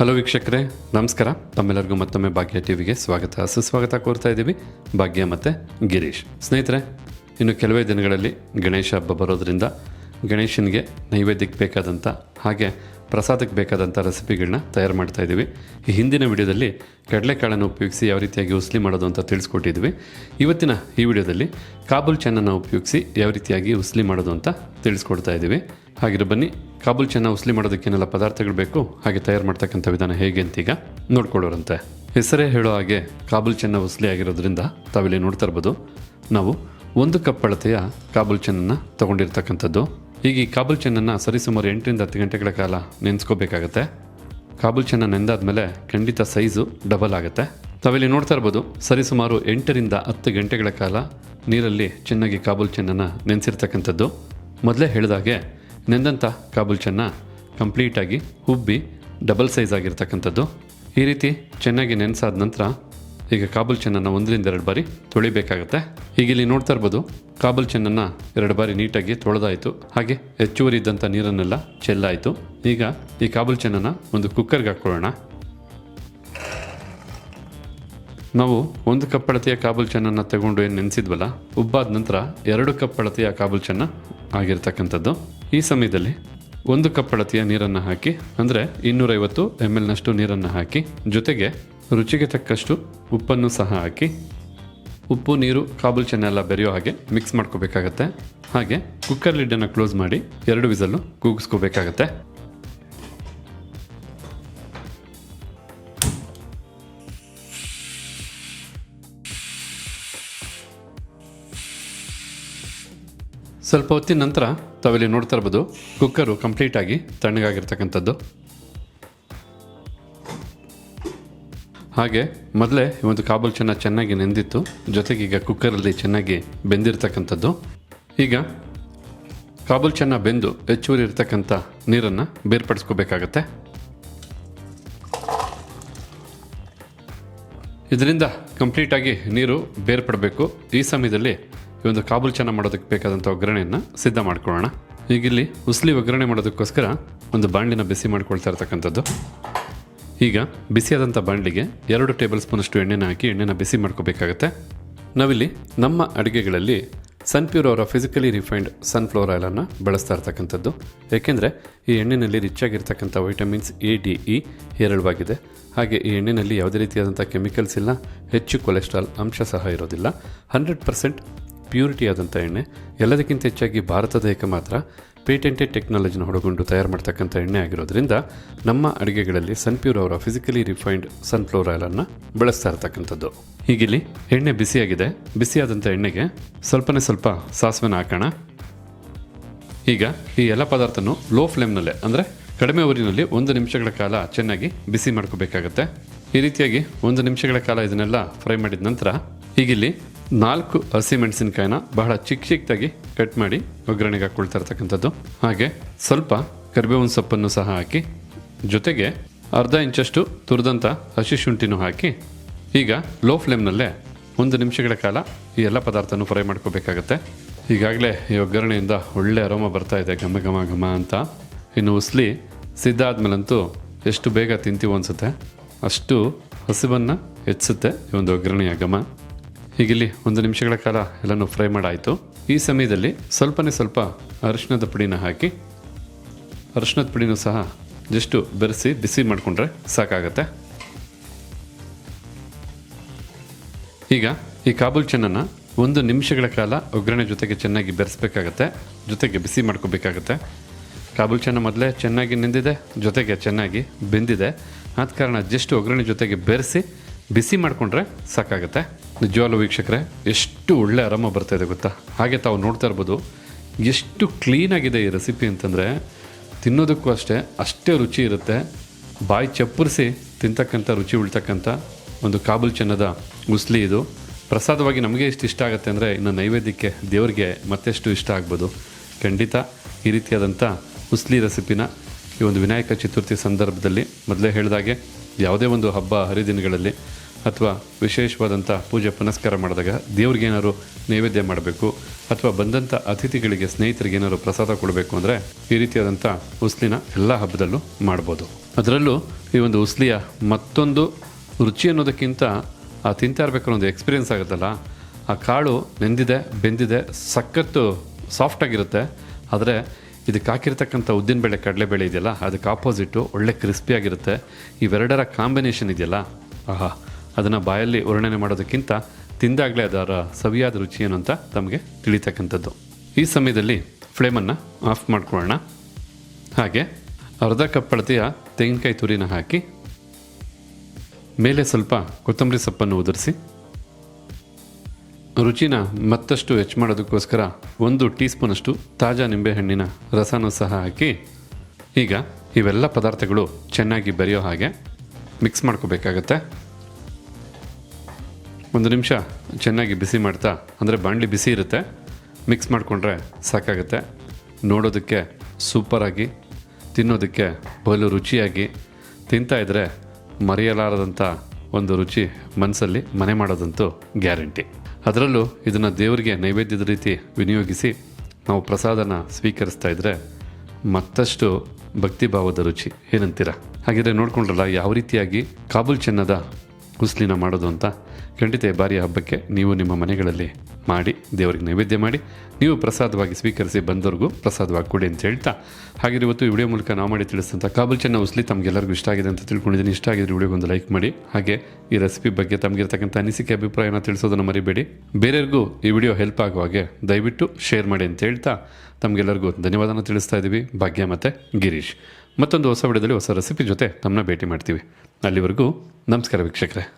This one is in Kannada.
ಹಲೋ ವೀಕ್ಷಕರೇ. ನಮಸ್ಕಾರ. ತಮ್ಮೆಲ್ಲರಿಗೂ ಮತ್ತೊಮ್ಮೆ ಭಾಗ್ಯ ಟಿವಿಗೆ ಸ್ವಾಗತ. ಸುಸ್ವಾಗತ ಕೋರ್ತಾ ಇದ್ದೀವಿ. ಭಾಗ್ಯ ಮತ್ತು ಗಿರೀಶ್. ಸ್ನೇಹಿತರೆ, ಇನ್ನು ಕೆಲವೇ ದಿನಗಳಲ್ಲಿ ಗಣೇಶ ಹಬ್ಬ ಬರೋದರಿಂದ ಗಣೇಶನಿಗೆ ನೈವೇದ್ಯಕ್ಕೆ ಬೇಕಾದಂಥ ಹಾಗೆ ಪ್ರಸಾದಕ್ಕೆ ಬೇಕಾದಂಥ ರೆಸಿಪಿಗಳನ್ನ ತಯಾರು ಮಾಡ್ತಾ ಇದ್ದೀವಿ. ಈ ಹಿಂದಿನ ವಿಡಿಯೋದಲ್ಲಿ ಕಡಲೆಕಾಳನ್ನು ಉಪಯೋಗಿಸಿ ಯಾವ ರೀತಿಯಾಗಿ ಉಸ್ಲಿ ಮಾಡೋದು ಅಂತ ತಿಳಿಸ್ಕೊಟ್ಟಿದ್ವಿ ಇವತ್ತಿನ ಈ ವಿಡಿಯೋದಲ್ಲಿ ಕಾಬೂಲ್ ಚೆನ್ನನ್ನು ಉಪಯೋಗಿಸಿ ಯಾವ ರೀತಿಯಾಗಿ ಉಸ್ಲಿ ಮಾಡೋದು ಅಂತ ತಿಳಿಸ್ಕೊಡ್ತಾ ಇದ್ದೀವಿ. ಹಾಗಿರೋ ಬನ್ನಿ ಕಾಬೂಲ್ ಚೆನ್ನ ಉಸ್ಲಿ ಮಾಡೋದಕ್ಕೇನೆಲ್ಲ ಪದಾರ್ಥಗಳು ಬೇಕು, ಹಾಗೆ ತಯಾರು ಮಾಡ್ತಕ್ಕಂಥ ವಿಧಾನ ಹೇಗೆ ಅಂತೀಗ ನೋಡ್ಕೊಳ್ಳೋರಂತೆ. ಹೆಸರೇ ಹೇಳೋ ಹಾಗೆ ಕಾಬೂಲ್ ಚೆನ್ನ ಉಸ್ಲಿ ಆಗಿರೋದ್ರಿಂದ ತಾವಿಲ್ಲಿ ನೋಡ್ತಾ ಇರ್ಬೋದು. ನಾವು ಒಂದು ಕಪ್ ಅಳತೆಯ ಕಾಬೂಲ್ ಚೆನ್ನನ್ನು ತಗೊಂಡಿರ್ತಕ್ಕಂಥದ್ದು. ಈಗ ಈ ಕಾಬೂಲ್ ಚೆನ್ನನ್ನು ಸರಿಸುಮಾರು ಎಂಟರಿಂದ ಹತ್ತು ಗಂಟೆಗಳ ಕಾಲ ನೆನೆಸ್ಕೋಬೇಕಾಗತ್ತೆ. ಕಾಬೂಲ್ ಚೆನ್ನ ನೆಂದಾದ್ಮೇಲೆ ಖಂಡಿತ ಸೈಜು ಡಬಲ್ ಆಗುತ್ತೆ. ತಾವಿಲ್ಲಿ ನೋಡ್ತಾ ಇರ್ಬೋದು, ಸರಿಸುಮಾರು ಎಂಟರಿಂದ ಹತ್ತು ಗಂಟೆಗಳ ಕಾಲ ನೀರಲ್ಲಿ ಚೆನ್ನಾಗಿ ಕಾಬೂಲ್ ಚೆನ್ನನ್ನು ನೆನೆಸಿರ್ತಕ್ಕಂಥದ್ದು. ಮೊದಲೇ ಹೇಳಿದಾಗೆ ನೆಂದಂಥ ಕಾಬೂಲ್ ಚೆನ್ನ ಕಂಪ್ಲೀಟಾಗಿ ಉಬ್ಬಿ ಡಬಲ್ ಸೈಜ್ ಆಗಿರ್ತಕ್ಕಂಥದ್ದು. ಈ ರೀತಿ ಚೆನ್ನಾಗಿ ನೆನೆಸಾದ ನಂತರ ಈಗ ಕಾಬೂಲ್ ಚೆನ್ನನ್ನು ಒಂದರಿಂದ ಎರಡು ಬಾರಿ ತೊಳಿಬೇಕಾಗತ್ತೆ. ಈಗ ಇಲ್ಲಿ ನೋಡ್ತಾ ಇರ್ಬೋದು ಕಾಬೂಲ್ ಚೆನ್ನನ್ನು ಎರಡು ಬಾರಿ ನೀಟಾಗಿ ತೊಳೆದಾಯಿತು. ಹಾಗೆ ಹೆಚ್ಚುವರಿ ಇದ್ದಂಥ ನೀರನ್ನೆಲ್ಲ ಚೆಲ್ಲಾಯಿತು. ಈಗ ಈ ಕಾಬೂಲ್ ಚೆನ್ನನ್ನು ಒಂದು ಕುಕ್ಕರ್ಗೆ ಹಾಕ್ಕೊಳ್ಳೋಣ. ನಾವು ಒಂದು ಕಪ್ ಅಳತೆಯ ಕಾಬೂಲ್ ಚೆನ್ನನ್ನು ತಗೊಂಡು ಏನು ನೆನೆಸಿದ್ವಲ್ಲ, ಉಬ್ಬಾದ ನಂತರ ಎರಡು ಕಪ್ ಅಳತೆಯ ಕಾಬೂಲ್ ಚೆನ್ನ ಆಗಿರ್ತಕ್ಕಂಥದ್ದು. ಈ ಸಮಯದಲ್ಲಿ ಒಂದು ಕಪ್ ಅಳತೆಯ ನೀರನ್ನು ಹಾಕಿ, ಅಂದರೆ ಇನ್ನೂರೈವತ್ತು ಎಂ ಎಲ್ನಷ್ಟು ನೀರನ್ನು ಹಾಕಿ, ಜೊತೆಗೆ ರುಚಿಗೆ ತಕ್ಕಷ್ಟು ಉಪ್ಪನ್ನು ಸಹ ಹಾಕಿ, ಉಪ್ಪು, ನೀರು, ಕಾಬೂಲ್ ಚೆನ್ನ ಎಲ್ಲ ಬೆರೆಯೋ ಹಾಗೆ ಮಿಕ್ಸ್ ಮಾಡ್ಕೋಬೇಕಾಗತ್ತೆ. ಹಾಗೆ ಕುಕ್ಕರ್ ಲಿಡ್ಡನ್ನು ಕ್ಲೋಸ್ ಮಾಡಿ ಎರಡು ವಿಸಲ್ಲು ಕೂಗಿಸ್ಕೋಬೇಕಾಗತ್ತೆ. ಸ್ವಲ್ಪ ಹೊತ್ತಿನ ನಂತರ ತಾವಿಲ್ಲಿ ನೋಡ್ತಾ ಇರ್ಬೋದು ಕುಕ್ಕರು ಕಂಪ್ಲೀಟಾಗಿ ತಣ್ಣಗಾಗಿರ್ತಕ್ಕಂಥದ್ದು. ಹಾಗೆ ಮೊದಲೇ ಈ ಒಂದು ಕಾಬೂಲ್ ಚೆನ್ನ ಚೆನ್ನಾಗಿ ನೆಂದಿತ್ತು, ಜೊತೆಗೆ ಈಗ ಕುಕ್ಕರಲ್ಲಿ ಚೆನ್ನಾಗಿ ಬೆಂದಿರ್ತಕ್ಕಂಥದ್ದು. ಈಗ ಕಾಬೂಲ್ ಚೆನ್ನ ಬೆಂದು ಹೆಚ್ಚುವರಿ ಇರ್ತಕ್ಕಂಥ ನೀರನ್ನು ಬೇರ್ಪಡಿಸ್ಕೋಬೇಕಾಗತ್ತೆ. ಇದರಿಂದ ಕಂಪ್ಲೀಟಾಗಿ ನೀರು ಬೇರ್ಪಡಬೇಕು. ಈ ಸಮಯದಲ್ಲಿ ಈ ಒಂದು ಕಾಬೂಲ್ ಚೆನ್ನ ಮಾಡೋದಕ್ಕೆ ಬೇಕಾದಂಥ ಒಗ್ಗರಣೆಯನ್ನು ಸಿದ್ಧ ಮಾಡ್ಕೊಳ್ಳೋಣ. ಈಗ ಇಲ್ಲಿ ಉಸ್ಲಿ ಒಗ್ಗರಣೆ ಮಾಡೋದಕ್ಕೋಸ್ಕರ ಒಂದು ಬಾಂಡಿನ ಬಿಸಿ ಮಾಡ್ಕೊಳ್ತಾ ಇರ್ತಕ್ಕಂಥದ್ದು. ಈಗ ಬಿಸಿಯಾದಂಥ ಬಾಣಲಿಗೆ ಎರಡು ಟೇಬಲ್ ಸ್ಪೂನಷ್ಟು ಎಣ್ಣೆನ ಹಾಕಿ ಎಣ್ಣೆನ ಬಿಸಿ ಮಾಡ್ಕೋಬೇಕಾಗತ್ತೆ. ನಾವಿಲ್ಲಿ ನಮ್ಮ ಅಡುಗೆಗಳಲ್ಲಿ ಸನ್ಪ್ಯೂರ್ ಅವರ ಫಿಸಿಕಲಿ ರಿಫೈನ್ಡ್ ಸನ್ಫ್ಲವರ್ ಆಯಿಲನ್ನು ಬಳಸ್ತಾ ಇರ್ತಕ್ಕಂಥದ್ದು. ಏಕೆಂದರೆ ಈ ಎಣ್ಣೆಯಲ್ಲಿ ರಿಚ್ ಆಗಿರ್ತಕ್ಕಂಥ ವೈಟಮಿನ್ಸ್ ಎ ಡಿ ಇ ಹೇರಳವಾಗಿದೆ. ಹಾಗೆ ಈ ಎಣ್ಣೆಯಲ್ಲಿ ಯಾವುದೇ ರೀತಿಯಾದಂಥ ಕೆಮಿಕಲ್ಸ್ ಇಲ್ಲ, ಹೆಚ್ಚು ಕೊಲೆಸ್ಟ್ರಾಲ್ ಅಂಶ ಸಹ ಇರೋದಿಲ್ಲ. ಹಂಡ್ರೆಡ್ ಪರ್ಸೆಂಟ್ ಪ್ಯೂರಿಟಿ ಆದಂಥ ಎಣ್ಣೆ, ಎಲ್ಲದಕ್ಕಿಂತ ಹೆಚ್ಚಾಗಿ ಭಾರತದ ಏಕಮಾತ್ರ ಮಾತ್ರ ಪೇಟೆಂಟೆಡ್ ಟೆಕ್ನಾಲಜಿನ ಹೊಡಗೊಂಡು ತಯಾರು ಮಾಡ್ತಕ್ಕಂಥ ಎಣ್ಣೆ ಆಗಿರೋದ್ರಿಂದ ನಮ್ಮ ಅಡುಗೆಗಳಲ್ಲಿ ಸನ್ಪ್ಯೂರ್ ಅವರ ಫಿಸಿಕಲಿ ರಿಫೈನ್ಡ್ ಸನ್ಫ್ಲವರ್ ಆಯಿಲನ್ನು ಬಳಸ್ತಾ ಇರ್ತಕ್ಕಂಥದ್ದು. ಹೀಗಿಲ್ಲಿ ಎಣ್ಣೆ ಬಿಸಿಯಾಗಿದೆ. ಬಿಸಿಯಾದಂಥ ಎಣ್ಣೆಗೆ ಸ್ವಲ್ಪನೇ ಸ್ವಲ್ಪ ಸಾಸಿವೆನ ಹಾಕೋಣ. ಈಗ ಈ ಎಲ್ಲ ಪದಾರ್ಥನೂ ಲೋ ಫ್ಲೇಮ್ನಲ್ಲೇ ಅಂದರೆ ಕಡಿಮೆ ಊರಿನಲ್ಲಿ ಒಂದು ನಿಮಿಷಗಳ ಕಾಲ ಚೆನ್ನಾಗಿ ಬಿಸಿ ಮಾಡ್ಕೋಬೇಕಾಗತ್ತೆ. ಈ ರೀತಿಯಾಗಿ ಒಂದು ನಿಮಿಷಗಳ ಕಾಲ ಇದನ್ನೆಲ್ಲ ಫ್ರೈ ಮಾಡಿದ ನಂತರ, ಹೀಗಿಲ್ಲಿ ನಾಲ್ಕು ಹಸಿಮೆಣಸಿನ್ಕಾಯಿನ ಬಹಳ ಚಿಕ್ಕ ಚಿಕ್ಕದಾಗಿ ಕಟ್ ಮಾಡಿ ಒಗ್ಗರಣೆಗೆ ಹಾಕ್ಕೊಳ್ತಾ ಇರ್ತಕ್ಕಂಥದ್ದು. ಹಾಗೆ ಸ್ವಲ್ಪ ಕರಿಬೇವಿನ ಸೊಪ್ಪನ್ನು ಸಹ ಹಾಕಿ, ಜೊತೆಗೆ ಅರ್ಧ ಇಂಚಷ್ಟು ತುರಿದಂಥ ಹಸಿ ಶುಂಠಿನೂ ಹಾಕಿ, ಈಗ ಲೋ ಫ್ಲೇಮ್ನಲ್ಲೇ ಒಂದು ನಿಮಿಷಗಳ ಕಾಲ ಈ ಎಲ್ಲ ಪದಾರ್ಥನೂ ಫ್ರೈ ಮಾಡ್ಕೋಬೇಕಾಗತ್ತೆ. ಈಗಾಗಲೇ ಈ ಒಗ್ಗರಣೆಯಿಂದ ಒಳ್ಳೆ ಅರೋಮ ಬರ್ತಾ ಇದೆ, ಘಮ ಘಮ ಘಮ ಅಂತ. ಇನ್ನು ಉಸ್ಲಿ ಸಿದ್ಧ ಆದಮೇಲಂತೂ ಎಷ್ಟು ಬೇಗ ತಿಂತೀವೋ ಅನಿಸುತ್ತೆ. ಅಷ್ಟು ಹಸಿವನ್ನು ಹೆಚ್ಚಿಸುತ್ತೆ ಈ ಒಂದು ಒಗ್ಗರಣೆಯ ಘಮ. ಹೀಗಿಲ್ಲಿ ಒಂದು ನಿಮಿಷಗಳ ಕಾಲ ಎಲ್ಲನೂ ಫ್ರೈ ಮಾಡಾಯಿತು. ಈ ಸಮಯದಲ್ಲಿ ಸ್ವಲ್ಪನೇ ಸ್ವಲ್ಪ ಅರಿಶಿಣದ ಪುಡಿನ ಹಾಕಿ ಅರಿಶಿನದ ಪುಡಿನೂ ಸಹ ಜಸ್ಟು ಬೆರೆಸಿ, ಬಿಸಿ ಮಾಡಿಕೊಂಡ್ರೆ ಸಾಕಾಗತ್ತೆ. ಈಗ ಈ ಕಾಬೂಲ್ ಚೆನ್ನನ್ನು ಒಂದು ನಿಮಿಷಗಳ ಕಾಲ ಒಗ್ಗರಣೆ ಜೊತೆಗೆ ಚೆನ್ನಾಗಿ ಬೆರೆಸ್ಬೇಕಾಗತ್ತೆ, ಜೊತೆಗೆ ಬಿಸಿ ಮಾಡ್ಕೋಬೇಕಾಗತ್ತೆ. ಕಾಬೂಲ್ ಚೆನ್ನ ಮೊದಲೇ ಚೆನ್ನಾಗಿ ನಿಂದಿದೆ, ಜೊತೆಗೆ ಚೆನ್ನಾಗಿ ಬೆಂದಿದೆ. ಆದ ಕಾರಣ ಜಸ್ಟ್ ಒಗ್ಗರಣೆ ಜೊತೆಗೆ ಬೆರೆಸಿ ಬಿಸಿ ಮಾಡಿಕೊಂಡ್ರೆ ಸಾಕಾಗುತ್ತೆ. ನಿಜವಾಗ್ಲೂ ವೀಕ್ಷಕರೇ, ಎಷ್ಟು ಒಳ್ಳೆ ಆರಾಮ ಬರ್ತಾಯಿದೆ ಗೊತ್ತಾ? ಹಾಗೆ ತಾವು ನೋಡ್ತಾ ಇರ್ಬೋದು, ಎಷ್ಟು ಕ್ಲೀನಾಗಿದೆ ಈ ರೆಸಿಪಿ ಅಂತಂದರೆ, ತಿನ್ನೋದಕ್ಕೂ ಅಷ್ಟೇ ಅಷ್ಟೇ ರುಚಿ ಇರುತ್ತೆ. ಬಾಯಿ ಚಪ್ಪರಿಸಿ ತಿಂತಕ್ಕಂಥ ರುಚಿ ಉಳ್ತಕ್ಕಂಥ ಒಂದು ಕಾಬುಲ್ ಚೆನ್ನದ ಉಸ್ಲಿ ಇದು. ಪ್ರಸಾದವಾಗಿ ನಮಗೆ ಎಷ್ಟು ಇಷ್ಟ ಆಗುತ್ತೆ ಅಂದರೆ, ಇನ್ನು ನೈವೇದ್ಯಕ್ಕೆ ದೇವರಿಗೆ ಮತ್ತೆಷ್ಟು ಇಷ್ಟ ಆಗ್ಬೋದು. ಖಂಡಿತ ಈ ರೀತಿಯಾದಂಥ ಉಸ್ಲಿ ರೆಸಿಪಿನ ಈ ಒಂದು ವಿನಾಯಕ ಚತುರ್ಥಿ ಸಂದರ್ಭದಲ್ಲಿ ಮೊದಲೇ ಹೇಳಿದಾಗೆ, ಯಾವುದೇ ಒಂದು ಹಬ್ಬ ಹರಿದಿನಗಳಲ್ಲಿ ಅಥವಾ ವಿಶೇಷವಾದಂಥ ಪೂಜೆ ಪುನಸ್ಕಾರ ಮಾಡಿದಾಗ ದೇವ್ರಿಗೆ ಏನಾದರೂ ನೈವೇದ್ಯ ಮಾಡಬೇಕು ಅಥವಾ ಬಂದಂಥ ಅತಿಥಿಗಳಿಗೆ ಸ್ನೇಹಿತರಿಗೆ ಏನಾದ್ರು ಪ್ರಸಾದ ಕೊಡಬೇಕು ಅಂದರೆ ಈ ರೀತಿಯಾದಂಥ ಉಸ್ಲಿನ ಎಲ್ಲ ಹಬ್ಬದಲ್ಲೂ ಮಾಡ್ಬೋದು. ಅದರಲ್ಲೂ ಈ ಒಂದು ಉಸ್ಲಿಯ ಮತ್ತೊಂದು ರುಚಿ ಅನ್ನೋದಕ್ಕಿಂತ ಆ ತಿಂತಾ ಇರಬೇಕನ್ನೋ ಒಂದು ಎಕ್ಸ್ಪೀರಿಯನ್ಸ್ ಆಗುತ್ತಲ್ಲ. ಆ ಕಾಳು ನೆಂದಿದೆ, ಬೆಂದಿದೆ ಸಖತ್ತು ಸಾಫ್ಟಾಗಿರುತ್ತೆ ಆದರೆ ಇದಕ್ಕೆ ಹಾಕಿರ್ತಕ್ಕಂಥ ಉದ್ದಿನಬೇಳೆ ಕಡಲೆಬೇಳೆ ಇದೆಯಲ್ಲ, ಅದಕ್ಕೆ ಆಪೋಸಿಟ್ಟು ಒಳ್ಳೆ ಕ್ರಿಸ್ಪಿಯಾಗಿರುತ್ತೆ ಇವೆರಡರ ಕಾಂಬಿನೇಷನ್ ಇದೆಯಲ್ಲ. ಆಹಾ. ಅದನ್ನು ಬಾಯಲ್ಲಿ ವರ್ಣನೆ ಮಾಡೋದಕ್ಕಿಂತ ತಿಂದಾಗಲೇ ಅದರ ಸವಿಯಾದ ರುಚಿ ಏನು ಅಂತ ತಮಗೆ ತಿಳಿತಕ್ಕಂಥದ್ದು. ಈ ಸಮಯದಲ್ಲಿ ಫ್ಲೇಮನ್ನು ಆಫ್ ಮಾಡ್ಕೊಳ್ಳೋಣ. ಹಾಗೆ ಅರ್ಧ ಕಪ್ ಅಳತೆಯ ತೆಂಗಿನಕಾಯಿ ತುರಿನ ಹಾಕಿ, ಮೇಲೆ ಸ್ವಲ್ಪ ಕೊತ್ತಂಬರಿ ಸೊಪ್ಪನ್ನು ಉದುರಿಸಿ, ರುಚಿನ ಮತ್ತಷ್ಟು ಹೆಚ್ಚು ಮಾಡೋದಕ್ಕೋಸ್ಕರ ಒಂದು ಟೀ ಸ್ಪೂನಷ್ಟು ತಾಜಾ ನಿಂಬೆಹಣ್ಣಿನ ರಸನೂ ಸಹ ಹಾಕಿ, ಈಗ ಇವೆಲ್ಲ ಪದಾರ್ಥಗಳು ಚೆನ್ನಾಗಿ ಬೆರೆಯೋ ಹಾಗೆ ಮಿಕ್ಸ್ ಮಾಡ್ಕೋಬೇಕಾಗತ್ತೆ. ಒಂದು ನಿಮಿಷ ಚೆನ್ನಾಗಿ ಬಿಸಿ ಮಾಡ್ತಾ, ಅಂದರೆ ಬಾಣಲಿ ಬಿಸಿ ಇರುತ್ತೆ ಮಿಕ್ಸ್ ಮಾಡಿಕೊಂಡ್ರೆ ಸಾಕಾಗುತ್ತೆ. ನೋಡೋದಕ್ಕೆ ಸೂಪರಾಗಿ ತಿನ್ನೋದಕ್ಕೆ ಬಲು ರುಚಿಯಾಗಿ, ತಿಂತಾ ಇದ್ದರೆ ಮರೆಯಲಾರದಂಥ ಒಂದು ರುಚಿ ಮನಸ್ಸಲ್ಲಿ ಮನೆ ಮಾಡೋದಂತೂ ಗ್ಯಾರಂಟಿ. ಅದರಲ್ಲೂ ಇದನ್ನು ದೇವರಿಗೆ ನೈವೇದ್ಯದ ರೀತಿ ವಿನಿಯೋಗಿಸಿ ನಾವು ಪ್ರಸಾದನ ಸ್ವೀಕರಿಸ್ತಾ ಇದ್ದರೆ ಮತ್ತಷ್ಟು ಭಕ್ತಿಭಾವದ ರುಚಿ. ಏನಂತೀರ? ಹಾಗಿದ್ರೆ ನೋಡ್ಕೊಂಡ್ರಲ್ಲ, ಯಾವ ರೀತಿಯಾಗಿ ಕಾಬೂಲ್ ಚೆನ್ನದ ಹುಸ್ಲಿನ ಮಾಡೋದು ಅಂತ ಖಂಡಿತ ಈ ಬಾರಿಯ ಹಬ್ಬಕ್ಕೆ ನೀವು ನಿಮ್ಮ ಮನೆಗಳಲ್ಲಿ ಮಾಡಿ, ದೇವರಿಗೆ ನೈವೇದ್ಯ ಮಾಡಿ, ನೀವು ಪ್ರಸಾದವಾಗಿ ಸ್ವೀಕರಿಸಿ ಬಂದವರಿಗೂ ಪ್ರಸಾದವಾಗಿ ಕೊಡಿ ಅಂತ ಹೇಳ್ತಾ ಹಾಗೆ ಇವತ್ತು ಈ ವಿಡಿಯೋ ಮೂಲಕ ನಾವು ಮಾಡಿ ತಿಳಿಸಿದಂಥ ಕಾಬುಲ್ ಚೆನ್ನ ಉಸ್ಲಿ ತಮಗೆಲ್ಲರಿಗೂ ಇಷ್ಟ ಆಗಿದೆ ಅಂತ ತಿಳ್ಕೊಂಡಿದ್ದೀನಿ. ಇಷ್ಟ ಆಗಿದ್ರೆ ವಿಡಿಯೋಗೆ ಒಂದು ಲೈಕ್ ಮಾಡಿ, ಹಾಗೆ ಈ ರೆಸಿಪಿ ಬಗ್ಗೆ ತಮಗಿರ್ತಕ್ಕಂಥ ಅನಿಸಿಕೆ, ಅಭಿಪ್ರಾಯನ ತಿಳಿಸೋದನ್ನು ಮರಿಬೇಡಿ. ಬೇರೆಯವ್ರಿಗೂ ಈ ವಿಡಿಯೋ ಹೆಲ್ಪ್ ಆಗುವ ಹಾಗೆ ದಯವಿಟ್ಟು ಶೇರ್ ಮಾಡಿ ಅಂತ ಹೇಳ್ತಾ ತಮಗೆಲ್ಲರಿಗೂ ಧನ್ಯವಾದನ ತಿಳಿಸ್ತಾ ಇದ್ದೀವಿ. ಭಾಗ್ಯ ಮತ್ತು ಗಿರೀಶ್. ಮತ್ತೊಂದು ಹೊಸ ವಿಡಿಯೋದಲ್ಲಿ ಹೊಸ ರೆಸಿಪಿ ಜೊತೆ ತಮ್ಮನ್ನ ಭೇಟಿ ಮಾಡ್ತೀವಿ. ಅಲ್ಲಿವರೆಗೂ ನಮಸ್ಕಾರ ವೀಕ್ಷಕರೇ.